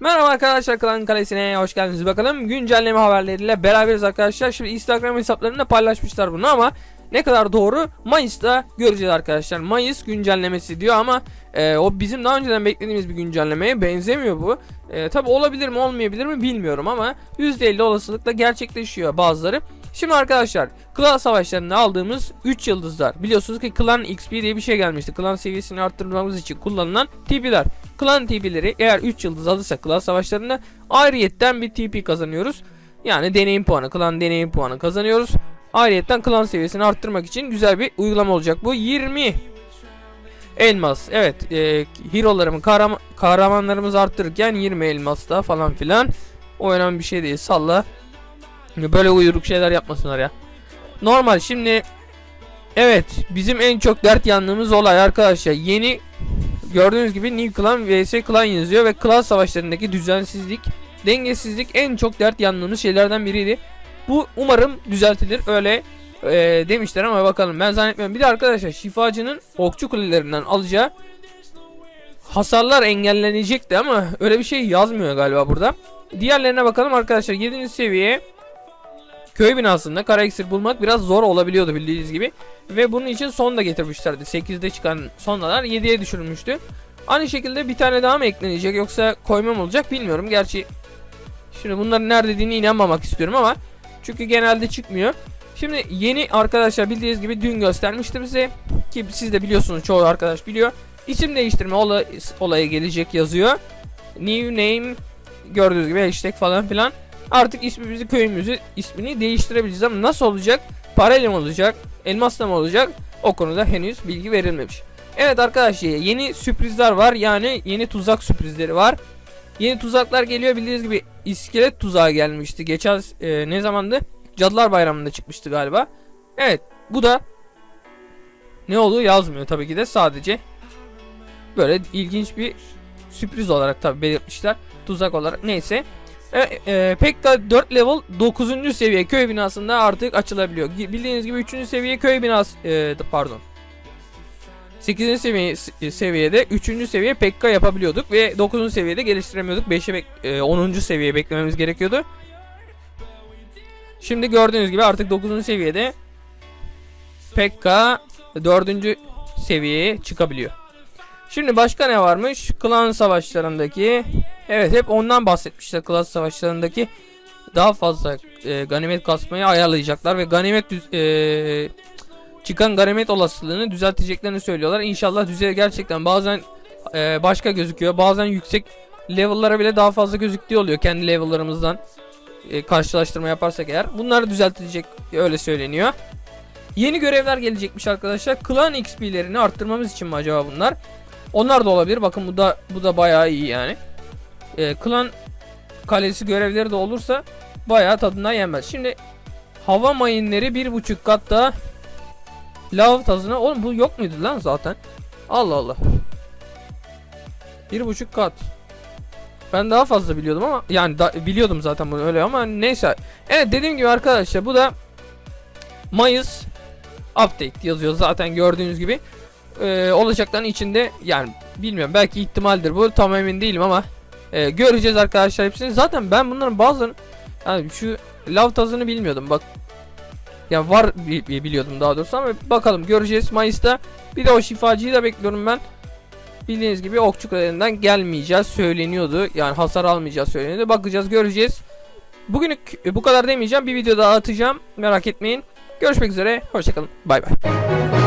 Merhaba arkadaşlar Klan Kalesi'ne hoş geldiniz bakalım. Güncelleme haberleriyle beraberiz arkadaşlar. Şimdi Instagram hesaplarında paylaşmışlar bunu ama ne kadar doğru Mayıs'ta göreceğiz arkadaşlar. Mayıs güncellemesi diyor ama e, o bizim daha önceden beklediğimiz bir güncellemeye benzemiyor bu. E, Tabi olabilir mi olmayabilir mi bilmiyorum ama %50 olasılıkla gerçekleşiyor bazıları. Şimdi arkadaşlar klan savaşlarında aldığımız 3 yıldızlar. Biliyorsunuz ki klan XP diye bir şey gelmişti. Klan seviyesini arttırmamız için kullanılan TP'ler. Klan TP'leri eğer 3 yıldız alırsak klan savaşlarında ayrıyetten bir TP kazanıyoruz. Yani deneyim puanı, klan deneyim puanı kazanıyoruz. Ayrıyetten klan seviyesini arttırmak için güzel bir uygulama olacak bu. 20 elmas. Evet, e, hero'larımı, kahraman, kahramanlarımızı arttırırken 20 elmas da falan filan. O önemli bir şey değil. Salla. Böyle uyruk şeyler yapmasınlar ya. Normal şimdi Evet bizim en çok dert yandığımız olay arkadaşlar yeni gördüğünüz gibi New Clan vs Clan yazıyor ve klan savaşlarındaki düzensizlik dengesizlik en çok dert yandığımız şeylerden biriydi. Bu umarım düzeltilir öyle e, demişler ama bakalım ben zannetmiyorum. Bir de arkadaşlar şifacının okçu kulelerinden alacağı hasarlar engellenecekti ama öyle bir şey yazmıyor galiba burada. Diğerlerine bakalım arkadaşlar 7. seviyeye köy binasında kara iksir bulmak biraz zor olabiliyordu bildiğiniz gibi. Ve bunun için son da getirmişlerdi. 8'de çıkan sondalar 7'ye düşürülmüştü. Aynı şekilde bir tane daha mı eklenecek yoksa koymam olacak bilmiyorum. Gerçi şimdi bunların nerede dediğine inanmamak istiyorum ama çünkü genelde çıkmıyor. Şimdi yeni arkadaşlar bildiğiniz gibi dün göstermiştim size ki siz de biliyorsunuz çoğu arkadaş biliyor. İsim değiştirme olay, olayı gelecek yazıyor. New name gördüğünüz gibi hashtag falan filan. Artık ismimizi köyümüzü ismini değiştirebiliriz ama nasıl olacak? Parayla mı olacak? Elmasla mı olacak? O konuda henüz bilgi verilmemiş. Evet arkadaşlar yeni sürprizler var yani yeni tuzak sürprizleri var. Yeni tuzaklar geliyor bildiğiniz gibi iskelet tuzağı gelmişti. Geçen e, ne zamandı? Cadılar Bayramı'nda çıkmıştı galiba. Evet bu da ne olduğu yazmıyor tabii ki de sadece böyle ilginç bir sürpriz olarak tabii belirtmişler. Tuzak olarak neyse. E, e, Pekka 4 level 9. seviye köy binasında artık açılabiliyor. Bildiğiniz gibi 3. seviye köy binası e, pardon. 8. seviye seviyede 3. seviye Pekka yapabiliyorduk ve 9. seviyede geliştiremiyorduk. 5'e bek e, 10. seviye beklememiz gerekiyordu. Şimdi gördüğünüz gibi artık 9. seviyede Pekka 4. seviyeye çıkabiliyor. Şimdi başka ne varmış? Klan savaşlarındaki Evet hep ondan bahsetmişler klan savaşlarındaki daha fazla e, ganimet kasmayı ayarlayacaklar ve ganimet düz, e, çıkan ganimet olasılığını düzelteceklerini söylüyorlar. İnşallah düzelir gerçekten bazen e, başka gözüküyor bazen yüksek level'lara bile daha fazla gözüktüğü oluyor kendi level'larımızdan e, karşılaştırma yaparsak eğer. Bunlar düzeltilecek öyle söyleniyor. Yeni görevler gelecekmiş arkadaşlar. Klan XP'lerini arttırmamız için mi acaba bunlar? Onlar da olabilir. Bakın bu da bu da bayağı iyi yani. Ee, klan kalesi görevleri de olursa bayağı tadından yenmez. Şimdi hava mayınları bir buçuk kat daha lav tazına. Oğlum bu yok muydu lan zaten? Allah Allah. Bir buçuk kat. Ben daha fazla biliyordum ama yani da, biliyordum zaten bunu öyle ama neyse. Evet dediğim gibi arkadaşlar bu da Mayıs update yazıyor zaten gördüğünüz gibi. Ee, olacakların içinde yani bilmiyorum belki ihtimaldir bu tam emin değilim ama e, göreceğiz arkadaşlar hepsini. Zaten ben bunların bazılarını yani şu lav tazını bilmiyordum bak. Ya var bi- bi- biliyordum daha doğrusu ama bakalım göreceğiz Mayıs'ta. Bir de o şifacıyı da bekliyorum ben. Bildiğiniz gibi okçu gelmeyeceğiz söyleniyordu. Yani hasar almayacağız söyleniyordu. Bakacağız göreceğiz. Bugünlük bu kadar demeyeceğim. Bir video daha atacağım. Merak etmeyin. Görüşmek üzere. Hoşçakalın. Bay bay.